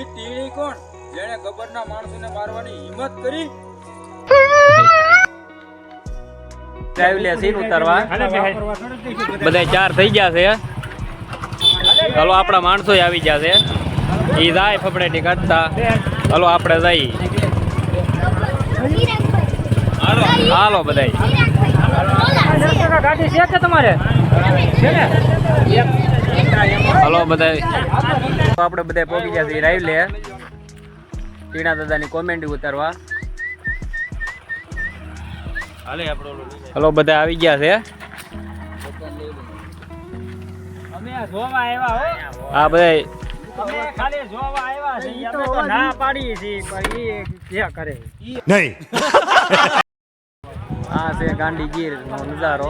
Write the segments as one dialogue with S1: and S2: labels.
S1: એ ટીણી કોણ? જેણે ગબ્બરના માણસોને મારવાની હિંમત કરી?
S2: ડ્રાઈવલે સીન ઉતારવા. બધા ચાર થઈ ગયા છે. હલો આપણા માણસો આવી ગયા છે. એ જાય ફફડેટી કાઢતા. હલો આપણે જઈ. હાલો બધા
S3: ગાડી છે કે તમારે? છે ને?
S2: હલો બધા આપણે બધા પહોંચી ગયા છીએ રાઈ લે ટીણા દાદાની કોમેન્ટ ઉતારવા. હલો બધા આવી ગયા છે.
S3: હો
S2: બધા
S3: અમે ખાલી છે અમે તો ના પાડીએ છીએ પણ ઈ જે કરે
S2: આ છે ગાંડી ગીર નો નજારો.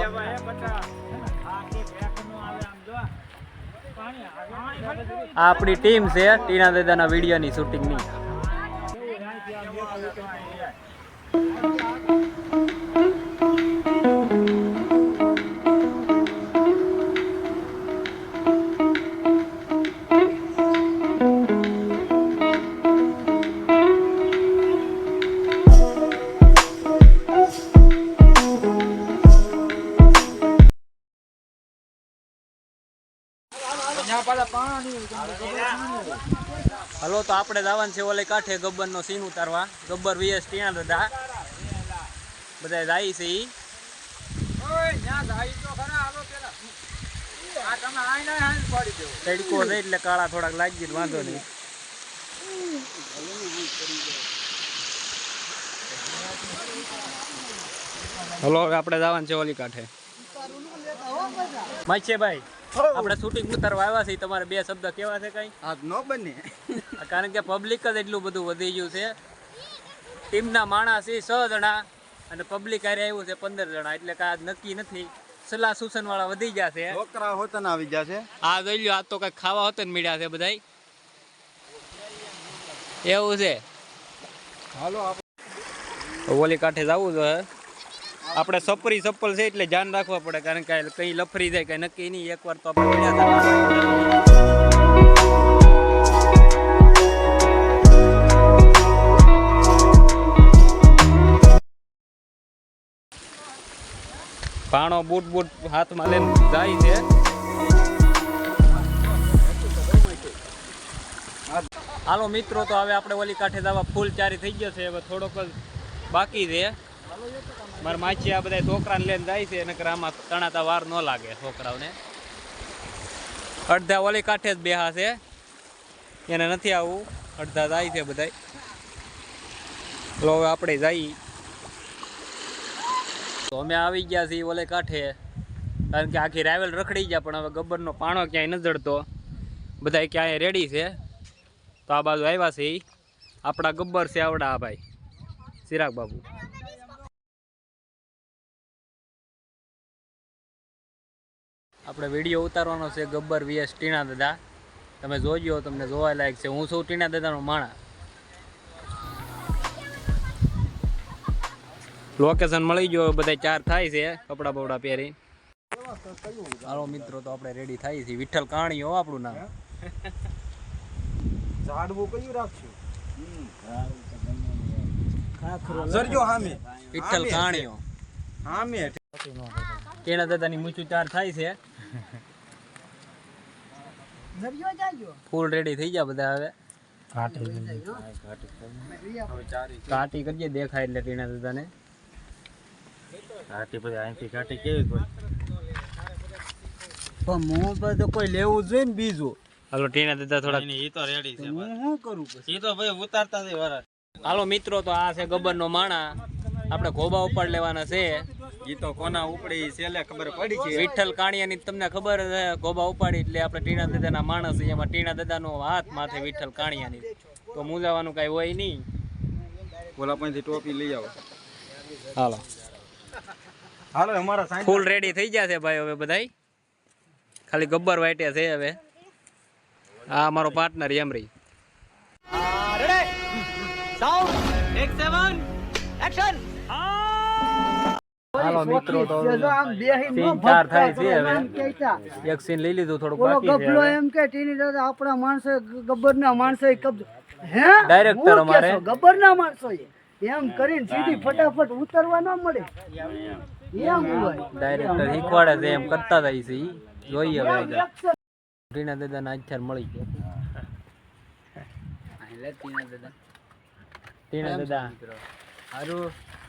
S2: આ આપણી ટીમ છે ટીના દાદાના વિડીયોની શૂટિંગની. હલો તો આપણે જવાનું છે ઓલે કાંઠે ગબ્બર નો સીન ઉતારવા. ગબ્બર વીએસ ત્યાં દાદા બધા. જાય છે ઈ. તડકો છે એટલે કાળા થોડાક લાગી જ વાંધો નહીં. હલો હવે આપણે જવાનું છે ઓલી કાંઠે. ભાઈ. આપણે શૂટિંગ ઉતારવા આવ્યા છીએ તમારે બે શબ્દ કેવા છે કઈ?
S1: હા ન બને.
S2: કારણ કે પબ્લિક જ એટલું બધું વધી ગયું છે. ટીમના માણસ છે છ જણા અને પબ્લિક આરે આવ્યું છે પંદર જણા એટલે કે આ નક્કી નથી. સલાહ સૂચન વાળા વધી ગયા છે.
S1: છોકરા હોતન આવી ગયા છે.
S2: આ જોઈ લ્યો આ તો કઈ ખાવા હોતન મળ્યા છે બધાય. એવું છે.
S1: હાલો
S2: ઓલી કાંઠે જવું જોઈએ આપણે સપરી સપ્પલ છે એટલે ધ્યાન રાખવા પડે, કારણ કે કઈ લફરી જાય કઈ નક્કી નહીં. એકવાર તો આપણે પડ્યા. પાણો બૂટ બૂટ હાથમાં લઈને જાય છે. હાલો મિત્રો, તો હવે આપણે ઓલી કાંઠે જવા ફૂલ ચારી થઈ ગયો છે. હવે થોડોક બાકી છે. મારા માછી આ બધા છોકરાને લઈને જાય છે, નકર આમાં તણાતા વાર ન લાગે છોકરાઓને. અડધા ઓલી કાંઠે જ બેહા છે. એને નથી આવવું અડધા જાય છે બધા હવે આપણે જઈ તો અમે આવી ગયા છીએ ઓલે કાંઠે. કારણ કે આખી રાયવલ રખડી ગયા પણ હવે ગબ્બરનો પાણો ક્યાંય ન જડતો. બધા ક્યાંય રેડી છે. તો આ બાજુ આવ્યા છે. આપણા ગબ્બર છે, આવડા આ ભાઈ. ચિરાગ બાબુ. આપણે વીડિયો ઉતારવાનો છે ગબ્બર વીએસ ટીણા દાદા. તમે જોજો તમને જોવા લાયક છે. હું છું ટીણા દાદાનો માણા. લોકેશન મળી ગયો બધા ચાર થાય છે કપડા બપડા પહેરી. હાલો મિત્રો તો આપણે રેડી થાય છે વિઠ્ઠલ કાણી હો આપણું નામ.
S1: ઝાડવું કયું રાખશું? સરજો હામે.
S2: વિઠ્ઠલ કાણીઓ.
S1: હામે
S2: ટીણા દાદાની મૂછું ચાર થાય છે. ફૂલ રેડી થઈ ગયા બધા હવે. કાટી કરીએ દેખાય એટલે ટીણા દાદાને
S1: કાટી પછી અહીંથી કાટી કેવી કોઈ
S3: પણ પર તો કોઈ લેવું જોઈએ ને બીજું.
S2: હાલો ટીણા દાદા થોડા
S1: એ તો રેડી છે
S3: હું શું કરું પછી?
S1: એ તો ભાઈ ઉતારતા છે વરસ
S2: હાલો મિત્રો તો આ છે ગબ્બરનો માણા. આપણે ખોબા ઉપાડ લેવાના છે.
S1: એ તો કોના ઉપડી છેલ્લે ખબર પડી છે.
S2: વિઠ્ઠલ કાણિયાની તમને ખબર છે ઘોબા ઉપાડી એટલે આપણે ટીણા દાદાના માણસ છે એમાં ટીણા દાદાનો હાથ માથે વિઠ્ઠલ કાણિયાની. તો મૂંઝાવાનું કાંઈ હોય નહીં.
S1: ઓલા પાસેથી ટોપી લઈ આવો.
S2: હાલો.
S1: હાલો અમારા
S2: ફૂલ રેડી થઈ ગયા છે ભાઈ હવે બધાય? ખાલી ગબ્બર વાઈટે છે હવે. આ અમારો પાર્ટનર યમરી. હાલો મિત્રો તો તીન ચાર થાય છે હવે.
S4: એમ
S2: એક સીન લઈ લીધું
S4: થોડું
S2: બાકી છે ગબલો
S4: એમ કે ટીની દાદા આપણા માણસો ગબ્બરના માણસો કબજો. હે? ડાયરેક્ટર
S2: અમારે.
S4: ગબ્બરના માણસો એમ કરીને સીધી ફટાફટ ઉતરવા ન મળે. એમ
S2: ડાયરેક્ટર શીખવાડે છે એમ કરતા થાય છે જોઈએ હવે ટીના દાદાના આચાર મળી ગયા. ટીના દાદા. ટીના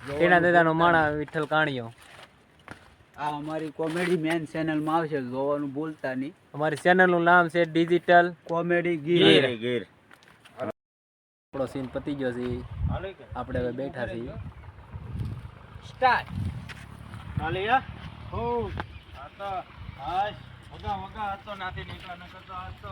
S2: દાદાનો માણા વિઠ્ઠલ કાણિયો.
S5: આ અમારી કોમેડી મેન ચેનલમાં આવશે જોવાનું ભૂલતા નહીં.
S2: અમારી ચેનલનું નામ છે ડિજિટલ
S5: કોમેડી
S2: ગીર.
S5: ગીર.
S2: આપણો સીન પતી ગયો છે. આપણે હવે બેઠા છીએ.
S3: સ્ટાર્ટ યા હો આ તો હાશ. વગા વગા હતો નાથી નીકળા ન કરતો આ તો.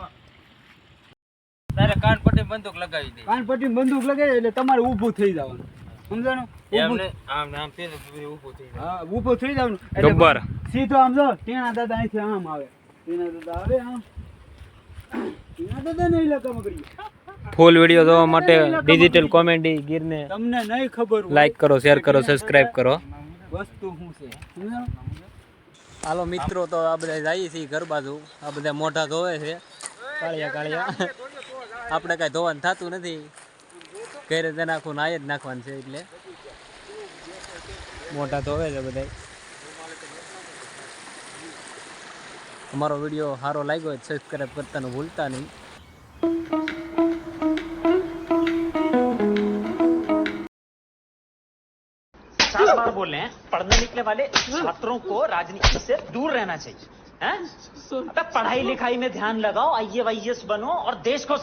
S1: તારે કાન બંદૂક લગાવી દે.
S5: કાનપટ્ટી બંદૂક લગાવી એટલે તમારે ઊભું થઈ જવાનું. સમજાણું?
S1: એમને આમ આમ પેલું પેલું થઈ જાય
S5: હા ઊભું થઈ જવાનું.
S2: ગબ્બર
S5: સીધો આમ જો ટીણા દાદા અહીંથી આમ આવે. ટીણા દાદા આવે આમ. ટીણા દાદા નહીં લગામ કરી
S2: ફૂલ વીડિયો જોવા માટે ડિજિટલ કોમેડી ગીરને
S5: તમને નહીં ખબર
S2: લાઈક કરો શેર કરો સબસ્ક્રાઇબ કરો.
S5: વસ્તુ શું છે?
S2: હાલો મિત્રો તો આ બધા જઈએ છીએ ઘર બાજુ. આ બધા મોઢા ધોવે છે. કાળિયા કાળિયા. આપણે કાંઈ ધોવાનું થતું નથી. ઘરે જ નાખવું નાય જ નાખવાનું છે એટલે મોઢા ધોવે છે બધા અમારો વિડીયો સારો લાગ્યો હોય સબસ્ક્રાઈબ કરતાનું ભૂલતા નહીં
S6: चार बार बोले हैं पढ़ने लिखने वाले छात्रों को राजनीति से दूर रहना चाहिए हैं? अबे पढ़ाई लिखाई में ध्यान लगाओ आई बनो और देश को